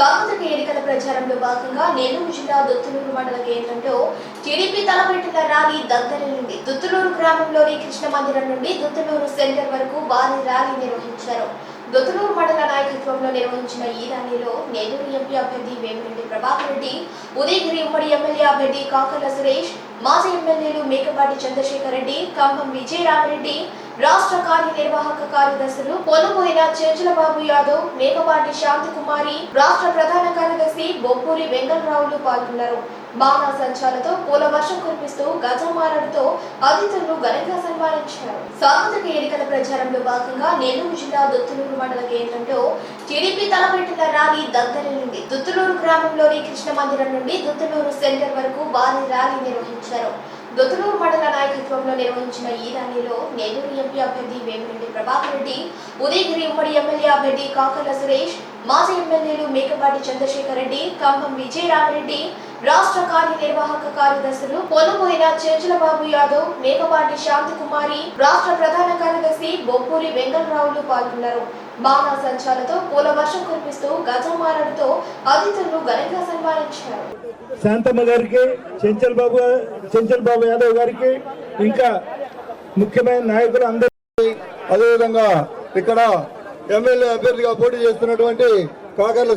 సార్వత్రిక ఎన్నికల ప్రచారంలో భాగంగా నెల్లూరు జిల్లా దుత్తులూరు మండల కేంద్రంలో టీడీపీ తలపెట్టిన ర్యాలీ దద్దరిల్లింది దుత్తులూరు గ్రామంలోని కృష్ణ మందిరం నుండి దుత్తులూరు సెంటర్ వరకు భారీ ర్యాలీ నిర్వహించారు. దొతలూరు మండల నాయకత్వంలో నిర్వహించిన ఈ ర్యాలీలో నెల్లూరు ఎంపీ అభ్యర్థి వేమిరెడ్డి ప్రభాకర్ రెడ్డి ఉదయగిరి ఉమ్మడి ఎమ్మెల్యే అభ్యర్థి కాకర్ల సురేష్ మాజీ ఎమ్మెల్యేలు మేకపాటి చంద్రశేఖర్ రెడ్డి కంభం విజయరామరెడ్డి రాష్ట్ర కార్యనిర్వాహక కార్యదర్శులు పొన్నుపోయిన చేజలబాబు యాదవ్ మేకపాటి శాంతికుమారి రాష్ట్ర ప్రధాన కార్యదర్శి బొప్పూరి వెంకటరావులు పాల్గొన్నారు. బాణా సంచాలతో పూల వర్షం కురిపిస్తూ గజమాలలతో అతిథులను ఘనంగా సన్మానించారు సార్వత్రిక ఎన్నికల ప్రచారంలో భాగంగా నెల్లూరు జిల్లా దుత్తులూరు మండల కేంద్రంలో టీడీపీ తలపెట్టిన ర్యాలీ దద్దరిల్లింది. దుత్తులూరు గ్రామంలోని కృష్ణ మందిరం నుండి దుత్తులూరు సెంటర్ వరకు భారీ ర్యాలీ నిర్వహించారు. దొతులూరు మండల నాయకత్వంలో నిర్వహించిన ఈ ర్యాలీలో నెల్లూరు ఎంపీ అభ్యర్థి వేమిరెడ్డి ప్రభాకర్ రెడ్డి ఉదయగిరి ఉమ్మడి ఎమ్మెల్యే అభ్యర్థి కాకర్ల సురేష్ మాజీ ఎమ్మెల్యేలు మేకపాటి చంద్రశేఖర్ రెడ్డి కంభం విజయరామరెడ్డి రాష్ట్ర కార్యనిర్వాహక కార్యదర్శులు పొన్నుపోయిన చేజలబాబు యాదవ్ మేకపాటి శాంతికుమారి రాష్ట్ర ప్రధాన కార్యదర్శి బొప్పూరి వెంకటరావులు పాల్గొన్నారు. బాణా సంచాలతో పూల వర్షం కురిపిస్తూ గజమాలలతో అతిథులను ఘనంగా సన్మానించారు. శాంతమ్మ గారికి చెంచల్ బాబు చెంచల్ బాబు యాదవ్ గారికి ఇంకా ముఖ్యమైన నాయకులు అందరికీ అదేవిధంగా ఇక్కడ ఎమ్మెల్యే అభ్యర్థిగా పోటీ చేస్తున్నటువంటి కాకర్ల